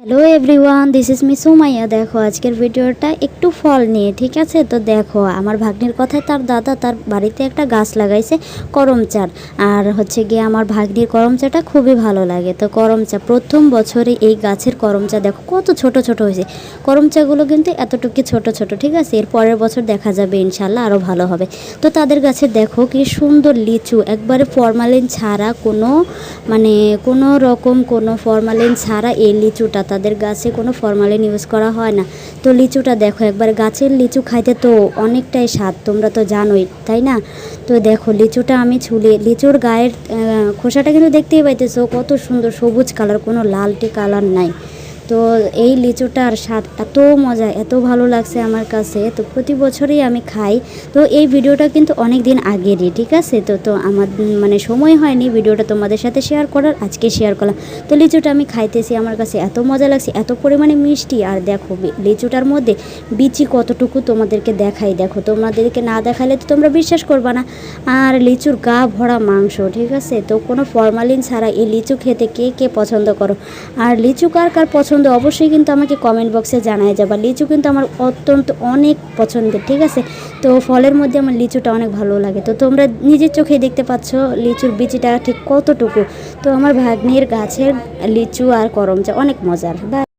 Hello everyone this is me Sumaiya দেখো, আজকের ভিডিওটা একটু ফল নিয়ে, ঠিক আছে? তো দেখো, আমার ভাগ্নির কথায় তার দাদা তার বাড়িতে একটা গাছ লাগাইছে, করম চার। আর হচ্ছে গিয়ে আমার ভাগ্নির করম চাটা খুবই ভালো লাগে। তো করম চা, প্রথম বছরে এই গাছের করম চা দেখো, কত ছোট ছোট হয়েছে। করম চাগুলো কিন্তু এতটুকু ছোট ছোট, ঠিক আছে? এর পরের বছর দেখা যাবে ইনশাল্লাহ আরও ভালো হবে। তো তাদের গাছে দেখো কি সুন্দর লিচু, একবারে ফরমালিন ছাড়া কোনো মানে কোনো রকম কোনো ফরমালিন ছাড়া এই লিচুটা তাদের গাছে কোনো ফরমালিন ইউজ করা হয় না। তো লিচুটা দেখো, একবার গাছের লিচু খাইতে তো অনেকটাই স্বাদ, তোমরা তো জানোই, তাই না? তো দেখো, লিচুটা আমি ছুলে, লিচুর গায়ের খোসাটা কিন্তু দেখতেই পাইতেছো, কত সুন্দর সবুজ কালার কোনো লালটি কালার নাই। তো এই লিচুটার স্বাদ এত মজা, এত ভালো লাগছে আমার কাছে। তো প্রতি বছরই আমি খাই। তো এই ভিডিওটা কিন্তু অনেক দিন আগেরই, ঠিক আছে? তো তো আমার মানে সময় হয়নি ভিডিওটা তোমাদের সাথে শেয়ার করার, আজকে শেয়ার করলাম। তো লিচুটা আমি খাইতেছি, আমার কাছে এত মজা লাগছে, এত পরিমাণে মিষ্টি। আর দেখো লিচুটার মধ্যে বিচি কতটুকু তোমাদেরকে দেখাই। দেখো, তোমাদেরকে না দেখালে তো তোমরা বিশ্বাস করবে না। আর লিচুর গা ভরা মাংস, ঠিক আছে? তো কোনো ফরমালিন ছাড়া এই লিচু খেতে কে কে পছন্দ করো? আর লিচু কার কার পছন্দ অবশ্যই কিন্তু আমাকে কমেন্ট বক্সে জানায় যাবা। লিচু কিন্তু আমার অত্যন্ত অনেক পছন্দের, ঠিক আছে? তো ফলের মধ্যে আমার লিচুটা অনেক ভালো লাগে। তো তোমরা নিজের চোখে দেখতে পাচ্ছ লিচুর বিচিটা ঠিক কতটুকু। তো আমার ভাগ্নির গাছের লিচু আর করমচা অনেক মজার। বা